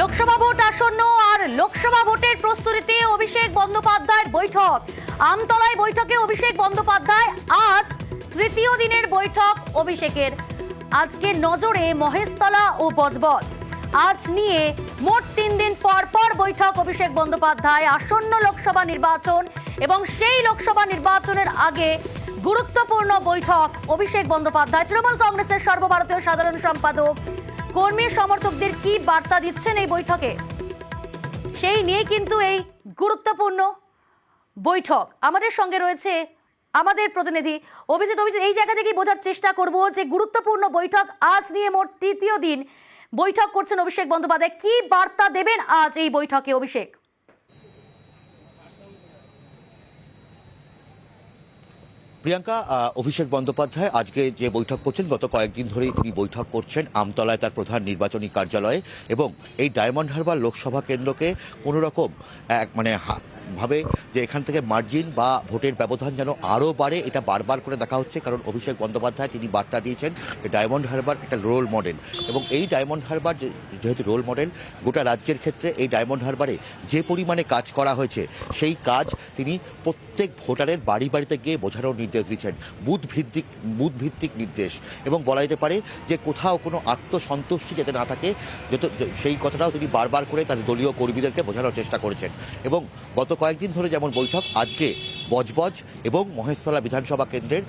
Lok Sabha vote আসন্ন আর লোকসভা ভোটের প্রস্তুতিতে অভিষেক বন্দ্যোপাধ্যায়ের বৈঠক। আমতলায় বৈঠকে অভিষেক বন্দ্যোপাধ্যায়, আজ তৃতীয় দিনের বৈঠক অভিষেকের। আজকে নজরে মহেশতলা ও বজবজ। আজ নিয়ে মোট তিন দিন পর পর বৈঠক অভিষেক বন্দ্যোপাধ্যায়, আসন্ন লোকসভা নির্বাচন এবং সেই লোকসভা নির্বাচনের আগে গুরুত্বপূর্ণ বৈঠক অভিষেক বন্দ্যোপাধ্যায়, তৃণমূল কংগ্রেসের সর্বভারতীয় সাধারণ সম্পাদক কর্মী সমর্থকদের কি বার্তা দিচ্ছেন এই বৈঠকে? সেই নিয়ে কিন্তু এই গুরুত্বপূর্ণ বৈঠক। আমাদের সঙ্গে রয়েছে আমাদের প্রতিনিধি অভিজিৎ। অভিজিৎ, এই জায়গা থেকেই বোঝার চেষ্টা করব যে গুরুত্বপূর্ণ বৈঠক আজ নিয়ে মোট তৃতীয় দিন বৈঠক করছেন অভিষেক বন্দ্যোপাধ্যায়। কি বার্তা দেবেন আজ এই বৈঠকে অভিষেক? প্রিয়াঙ্কা অভিষেক বন্দ্যোপাধ্যায় আজকে যে বৈঠক করছেন, গত কয়েকদিন ধরেই তিনি বৈঠক করছেন আমতলায় তার প্রধান নির্বাচনী কার্যালয়ে এবং এই ডায়মন্ড হারবার লোকসভা কেন্দ্রকে কোনোরকম এক মানে ভাবে যে এখান থেকে মার্জিন বা ভোটের ব্যবধান যেন আরও বাড়ে, এটা বারবার করে দেখা হচ্ছে। কারণ অভিষেক বন্দ্যোপাধ্যায় তিনি বার্তা দিয়েছেন ডায়মন্ড হারবার একটা রোল মডেল এবং এই ডায়মন্ড হারবার যেহেতু রোল মডেল গোটা রাজ্যের ক্ষেত্রে এই ডায়মন্ড হারবারে যে পরিমাণে কাজ করা হয়েছে, সেই কাজ তিনি প্রত্যেক ভোটারের বাড়ি বাড়িতে গিয়ে বোঝানোর নির্দেশ দিচ্ছেন বুথ ভিত্তিক বুথ ভিত্তিক নির্দেশ এবং বলা যেতে পারে যে কোথাও কোনো আত্মসন্তুষ্টি যাতে না থাকে, যত, সেই কথাটাও তিনি বারবার করে তাদের দলীয় কর্মীদেরকে বোঝানোর চেষ্টা করেছেন। এবং গত কয়েকদিন ধরে যেমন বৈঠক, আজকে বজবজ এবং মহেশতলা বিধানসভা কেন্দ্রের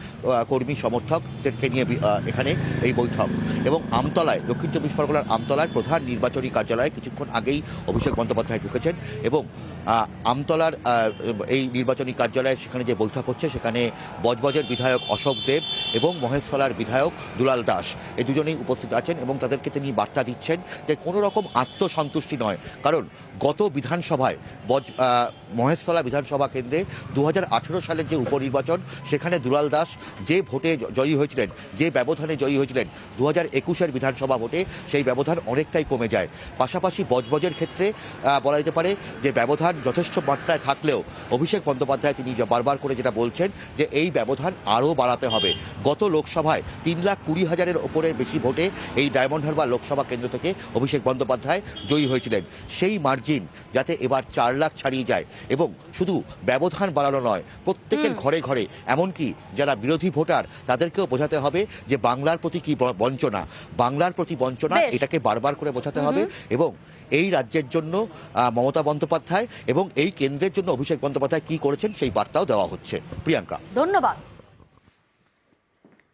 কর্মী সমর্থকদেরকে নিয়ে এখানে এই বৈঠক। এবং আমতলায়, দক্ষিণ চব্বিশ পরগনার আমতলার প্রধান নির্বাচনী কার্যালয়ে কিছুক্ষণ আগেই অভিষেক বন্দ্যোপাধ্যায় ঢুকেছেন এবং আমতলার এই নির্বাচনী কার্যালয়ে সেখানে যে বৈঠক হচ্ছে, সেখানে বজবজের বিধায়ক অশোক দেব এবং মহেশতলার বিধায়ক দুলাল দাস। এই দুজনেই উপস্থিত আছেন এবং তাদেরকে তিনি বার্তা দিচ্ছেন যে কোনো রকম আত্মসন্তুষ্টি নয়। কারণ গত বিধানসভায় বজ মহেশতলা বিধানসভা কেন্দ্রে দু হাজার আঠেরো সালের যে উপনির্বাচন, সেখানে দুলাল দাস যে ভোটে জয়ী হয়েছিলেন, যে ব্যবধানে জয়ী হয়েছিলেন দু হাজার একুশের বিধানসভা ভোটে সেই ব্যবধান অনেকটাই কমে যায়। পাশাপাশি বজবজের ক্ষেত্রে বলা যেতে পারে যে ব্যবধান যথেষ্ট মাত্রায় থাকলেও অভিষেক বন্দ্যোপাধ্যায় তিনি বারবার করে যেটা বলছেন যে এই ব্যবধান আরও বাড়াতে হবে। গত লোকসভায় তিন লাখ কুড়ি হাজারের ওপরের বেশি ভোটে এই ডায়মন্ড হারবার লোকসভা কেন্দ্র থেকে অভিষেক বন্দ্যোপাধ্যায় জয়ী হয়েছিলেন। সেই মার্জিন যাতে এবার চার লাখ ছাড়িয়ে যায় এবং শুধু ব্যবধান বাড়ানো নয় প্রত্যেকের ঘরে ঘরে এমনকি যারা বিরোধী ভোটার তাদেরকেও বোঝাতে হবে যে বাংলার প্রতি কি বঞ্চনা। বাংলার প্রতি বঞ্চনা এটাকে বারবার করে বোঝাতে হবে এবং এই রাজ্যের জন্য মমতা বন্দ্যোপাধ্যায় এবং এই কেন্দ্রের জন্য অভিষেক বন্দ্যোপাধ্যায় কি করেছেন সেই বার্তাও দেওয়া হচ্ছে। প্রিয়াঙ্কা। ধন্যবাদ।